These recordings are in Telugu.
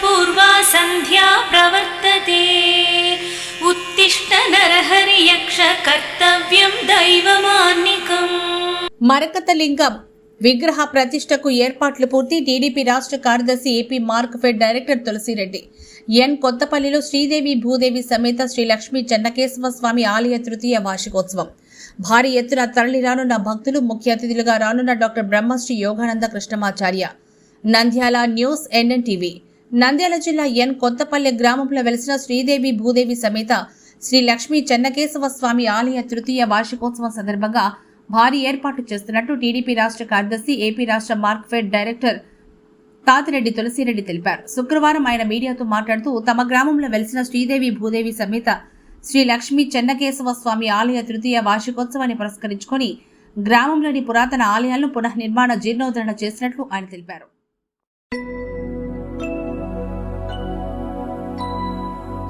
पूर्वा सन्ध्या ఉత్తిష్ట నరహరి యక్ష కర్తవ్యం दैवमान्निकम्। మరకతలింగం విగ్రహ ప్రతిష్టకు ఏర్పాట్లు పూర్తి టీడీపీ రాష్ట్ర కార్యదర్శి AP Markfed director Tulasireddy. N కొత్తపల్లిలో Sridevi Bhudevi సమేత శ్రీ లక్ష్మీ చెన్నకేశవ స్వామి ఆలయ తృతీయ వార్షికోత్సవం. భారీ ఎత్తున తరలి రానున్న భక్తులు ముఖ్య అతిథులుగా రానున్న doctor Brahmasri Yogananda Krishnamacharya. Nandyal news NN TV. Nandyal జిల్లా ఎన్ కొత్తపల్లె గ్రామంలో వెలిసిన శ్రీదేవి భూదేవి సమేత శ్రీ లక్ష్మీ చెన్నకేశవ స్వామి ఆలయ తృతీయ వార్షికోత్సవం సందర్భంగా భారీ ఏర్పాటు చేస్తున్నట్టు టీడీపీ రాష్ట్ర కార్యదర్శి ఏపీ రాష్ట్ర మార్క్ఫెడ్ డైరెక్టర్ తాతిరెడ్డి తులసిరెడ్డి తెలిపారు. శుక్రవారం ఆయన మీడియాతో మాట్లాడుతూ తమ గ్రామంలో వెలిసిన శ్రీదేవి భూదేవి సమేత శ్రీ లక్ష్మీ చెన్నకేశవ స్వామి ఆలయ తృతీయ వార్షికోత్సవాన్ని పురస్కరించుకొని గ్రామంలోని పురాతన ఆలయాలను పునఃనిర్మాణ జీర్ణోద్ధరణ చేసినట్లు ఆయన తెలిపారు.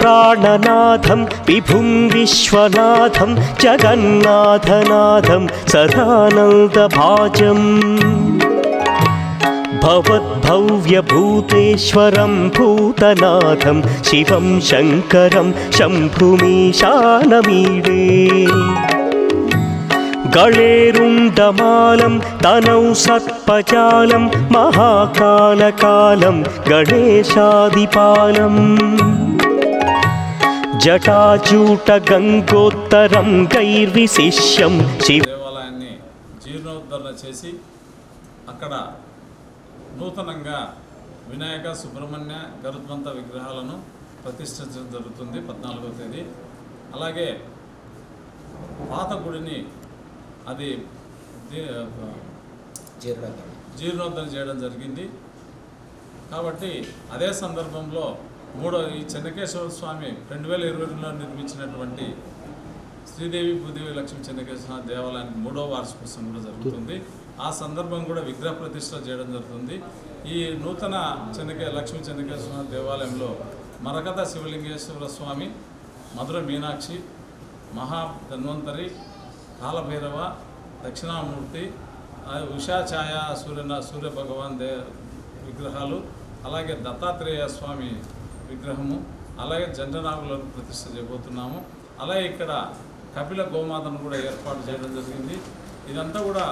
प्राणनाथं विभुं विश्वनाथं जगन्नाथनाथं सदानन्दभाजम् भवद्भव्यभूतेश्वरं भूतनाथं शिवं शङ्करं शम्भुमीशानमीडे गणेरुण्डमालं तनौ सर्पजालं महाकालकालं गणेशादिपालम् జటాచూట గంగోత్తరం గైర్విశిష్యం శివ దేవాలయాన్ని జీర్ణోద్ధరణ చేసి అక్కడ నూతనంగా వినాయక సుబ్రహ్మణ్య గరుత్మంత విగ్రహాలను ప్రతిష్ఠించడం జరుగుతుంది పద్నాలుగో తేదీ. అలాగే పాత గుడిని అది జీర్ణోద్ధరణ చేయడం జరిగింది. కాబట్టి అదే సందర్భంలో మూడో ఈ చెన్నకేశ్వర స్వామి రెండు వేల ఇరవై రెండులో నిర్మించినటువంటి శ్రీదేవి భూదేవి లక్ష్మీ చెన్నకేశ్వర దేవాలయానికి మూడో వార్షికోత్సవం కూడా జరుగుతుంది. ఆ సందర్భం కూడా విగ్రహ ప్రతిష్ట చేయడం జరుగుతుంది. ఈ నూతన చెన్నకే లక్ష్మీ చెన్నకేశ్వర దేవాలయంలో మరకథ శివలింగేశ్వర స్వామి మధుర మీనాక్షి మహా ధన్వంతరి కాలభైరవ దక్షిణామూర్తి ఉషాఛాయ సూర్య సూర్య భగవాన్ దే విగ్రహాలు అలాగే దత్తాత్రేయ స్వామి విగ్రహము అలాగే జంటనాగులను ప్రతిష్ట చేయబోతున్నాము. అలాగే ఇక్కడ కపిల గోమాతను కూడా ఏర్పాటు చేయడం జరిగింది. ఇదంతా కూడా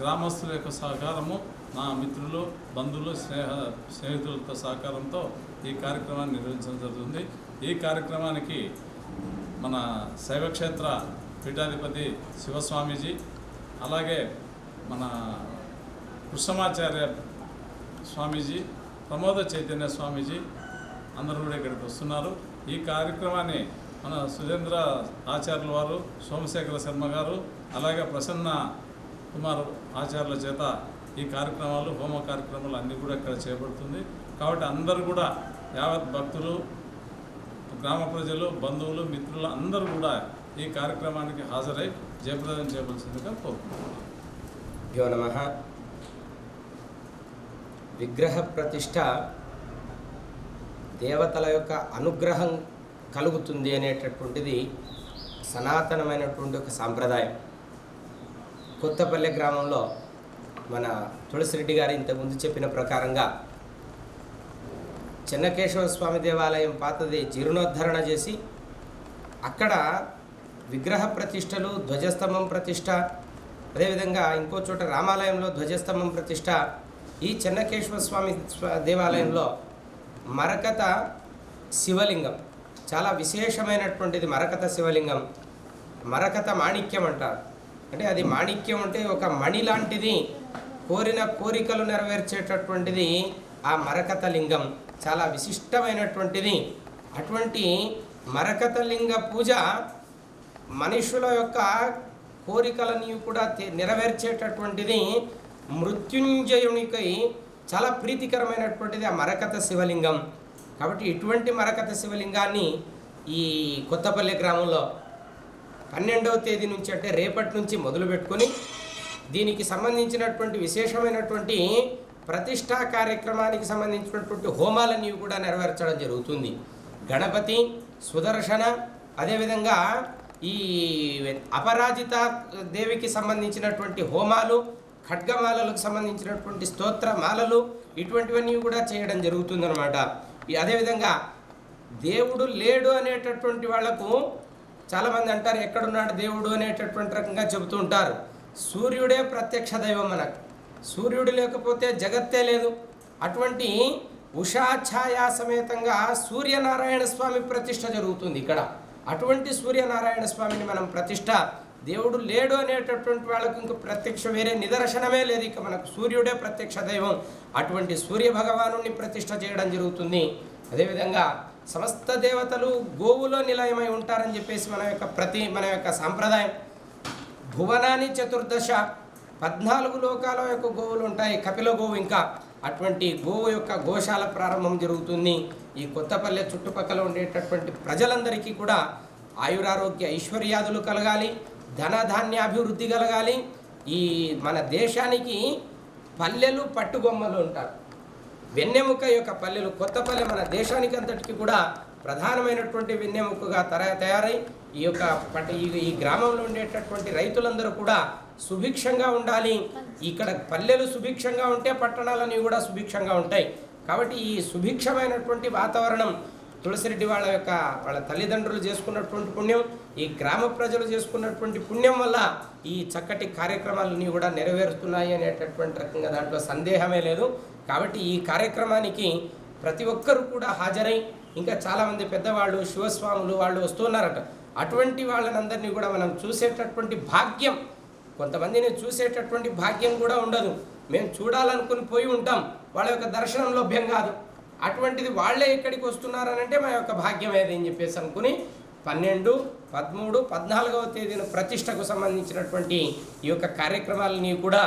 గ్రామస్తుల యొక్క సహకారము. నా మిత్రులు బంధువులు స్నేహ స్నేహితులతో సహకారంతో ఈ కార్యక్రమాన్ని నిర్వహించడం జరుగుతుంది. ఈ కార్యక్రమానికి మన శైవక్షేత్ర పీఠాధిపతి శివస్వామీజీ అలాగే మన కృష్ణమాచార్య స్వామీజీ ప్రమోద చైతన్య స్వామీజీ అందరూ కూడా ఇక్కడికి వస్తున్నారు. ఈ కార్యక్రమాన్ని మన సురేంద్ర ఆచార్యుల వారు సోమశేఖర శర్మ గారు అలాగే ప్రసన్న కుమార్ ఆచార్యుల చేత ఈ కార్యక్రమాలు హోమ కార్యక్రమాలు అన్నీ కూడా ఇక్కడ చేపడుతుంది. కాబట్టి అందరూ కూడా యావత్ భక్తులు గ్రామ ప్రజలు బంధువులు మిత్రులు అందరూ కూడా ఈ కార్యక్రమానికి హాజరై జయప్రదం చేయవలసిందిగా కోరుకుంటున్నాను విగ్రహ ప్రతిష్ట దేవతల యొక్క అనుగ్రహం కలుగుతుంది అనేటటువంటిది సనాతనమైనటువంటి ఒక సాంప్రదాయం. కొత్తపల్లె గ్రామంలో మన తులసిరెడ్డి గారు ఇంతకుముందు చెప్పిన ప్రకారంగా చెన్నకేశవ స్వామి దేవాలయం పాతది జీర్ణోద్ధరణ చేసి అక్కడ విగ్రహ ప్రతిష్టలు ధ్వజస్తంభం ప్రతిష్ట అదేవిధంగా ఇంకో చోట రామాలయంలో ధ్వజస్తంభం ప్రతిష్ట. ఈ చెన్నకేశ్వర స్వామి దేవాలయంలో మరకత శివలింగం. చాలా విశేషమైనటువంటిది మరకత శివలింగం. మరకత మాణిక్యం అంటారు. అంటే అది మాణిక్యం అంటే ఒక మణి లాంటిది. కోరిన కోరికలు నెరవేర్చేటటువంటిది ఆ మరకత లింగం. చాలా విశిష్టమైనటువంటిది. అటువంటి మరకత లింగ పూజ మనుషుల యొక్క కోరికలని కూడా నెరవేర్చేటటువంటిది మృత్యుంజయునికై చాలా ప్రీతికరమైనటువంటిది ఆ మరకత శివలింగం. కాబట్టి ఇటువంటి మరకత శివలింగాన్ని ఈ కొత్తపల్లి గ్రామంలో పన్నెండవ తేదీ నుంచి అంటే రేపటి నుంచి మొదలు పెట్టుకొని దీనికి సంబంధించినటువంటి విశేషమైనటువంటి ప్రతిష్టా కార్యక్రమానికి సంబంధించినటువంటి హోమాలన్నీ కూడా నెరవేర్చడం జరుగుతుంది. గణపతి సుదర్శన అదేవిధంగా ఈ అపరాజిత దేవికి సంబంధించినటువంటి హోమాలు ఖడ్గమాలలకు సంబంధించినటువంటి స్తోత్ర మాలలు ఇటువంటివన్నీ కూడా చేయడం జరుగుతుందనమాట ఈ అదేవిధంగా దేవుడు లేడు అనేటటువంటి వాళ్ళకు చాలామంది అంటారు ఎక్కడున్నాడు దేవుడు? అనేటటువంటి రకంగా చెబుతూ ఉంటారు. సూర్యుడే ప్రత్యక్ష దైవం మనకు. సూర్యుడు లేకపోతే జగత్తే లేదు. అటువంటి ఉషా ఛాయా సమేతంగా సూర్యనారాయణ స్వామి ప్రతిష్ట జరుగుతుంది ఇక్కడ. అటువంటి సూర్యనారాయణ స్వామిని మనం ప్రతిష్ట దేవుడు లేడు అనేటటువంటి వాళ్ళకు ఇంక ప్రత్యక్ష వేరే నిదర్శనమే లేదు. ఇక మనకు సూర్యుడే ప్రత్యక్ష దైవం. అటువంటి సూర్య భగవాను ప్రతిష్ట చేయడం జరుగుతుంది. అదేవిధంగా సమస్త దేవతలు గోవులో నిలయమై ఉంటారని చెప్పేసి మన యొక్క ప్రతి మన యొక్క సాంప్రదాయం. భువనాని చతుర్దశ పద్నాలుగు లోకాల యొక్క గోవులు ఉంటాయి. కపిల గోవు ఇంకా. అటువంటి గోవు యొక్క గోశాల ప్రారంభం జరుగుతుంది. ఈ కొత్తపల్లె చుట్టుపక్కల ఉండేటటువంటి ప్రజలందరికీ కూడా ఆయురారోగ్య ఐశ్వర్యాదులు కలగాలి. ధనధాన్యాభివృద్ధి కలగాలి. ఈ మన దేశానికి పల్లెలు పట్టుబొమ్మలు ఉంటారు వెన్నెముక యొక్క పల్లెలు కొత్త పల్లె మన దేశానికి అంతటికి కూడా ప్రధానమైనటువంటి వెన్నెముకగా తర తయారై ఈ యొక్క పట్ట ఈ ఈ గ్రామంలో ఉండేటటువంటి రైతులందరూ కూడా సుభిక్షంగా ఉండాలి. ఇక్కడ పల్లెలు సుభిక్షంగా ఉంటే పట్టణాలన్నీ కూడా సుభిక్షంగా ఉంటాయి. కాబట్టి ఈ సుభిక్షమైనటువంటి వాతావరణం తులసిరెడ్డి వాళ్ళ యొక్క వాళ్ళ తల్లిదండ్రులు చేసుకున్నటువంటి పుణ్యం ఈ గ్రామ ప్రజలు చేసుకున్నటువంటి పుణ్యం వల్ల ఈ చక్కటి కార్యక్రమాలన్నీ కూడా నెరవేరుతున్నాయి అనేటటువంటి రకంగా దాంట్లో సందేహమే లేదు. కాబట్టి ఈ కార్యక్రమానికి ప్రతి ఒక్కరూ కూడా హాజరై ఇంకా చాలామంది పెద్దవాళ్ళు శివస్వాములు వాళ్ళు వస్తున్నారట అటువంటి వాళ్ళనందరినీ కూడా మనం చూసేటటువంటి భాగ్యం కొంతమందిని చూసేటటువంటి భాగ్యం కూడా ఉండదు. మేము చూడాలనుకుని పోయి ఉంటాం. వాళ్ళ యొక్క దర్శనం లభ్యం కాదు. అటువంటిది వాళ్ళే ఇక్కడికి వస్తున్నారనంటే మా యొక్క భాగ్యం ఏదని చెప్పేసి అనుకుని పన్నెండు పదమూడు పద్నాలుగవ తేదీన ప్రతిష్టకు సంబంధించినటువంటి ఈ యొక్క కార్యక్రమాలని కూడా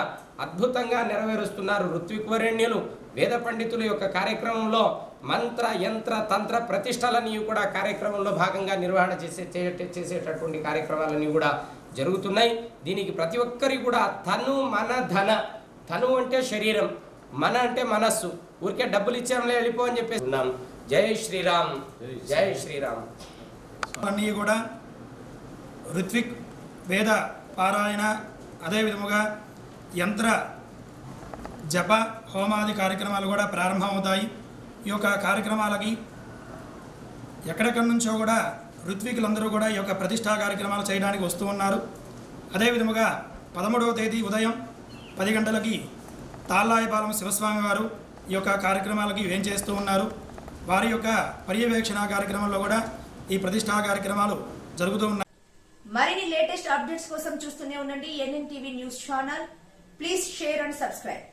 అద్భుతంగా నెరవేరుస్తున్నారు. ఋత్విక్వరణ్యులు వేద పండితుల యొక్క కార్యక్రమంలో మంత్ర యంత్ర తంత్ర ప్రతిష్టలని కూడా కార్యక్రమంలో భాగంగా నిర్వహణ చేసే చేసేటటువంటి కార్యక్రమాలన్నీ కూడా జరుగుతున్నాయి. దీనికి ప్రతి ఒక్కరి కూడా తను మన ధన తను అంటే శరీరం మన అంటే మనస్సు ఊరికే డబ్బులు ఇచ్చాంలే వెళ్ళిపో అని చెప్పేసి ఉన్నాం. జై శ్రీరామ్ జై శ్రీరామ్. అన్నీ కూడా ఋత్విక్ వేద పారాయణ అదే విధముగా యంత్ర జప హోమాది కార్యక్రమాలు కూడా ప్రారంభమవుతాయి. ఈ యొక్క కార్యక్రమాలకి ఎక్కడెక్కడి నుంచో కూడా ఋత్వికులందరూ కూడా ఈ యొక్క ప్రతిష్టా కార్యక్రమాలు చేయడానికి వస్తూ ఉన్నారు. అదేవిధముగా పదమూడవ తేదీ ఉదయం పది గంటలకి తాళ్ళాయపాలెం శివస్వామి వారు ఈ యొక్క కార్యక్రమాలకి ఏం చేస్తూ ఉన్నారు? వారి యొక్క పర్యవేక్షణ కార్యక్రమంలో కూడా ఈ ప్రతిష్టా కార్యక్రమాలు జరుగుతూ ఉన్నాయి. మరిన్ని లేటెస్ట్ అప్డేట్స్ కోసం చూస్తూనే ఉండండి. NN TV news channel. Please share and subscribe.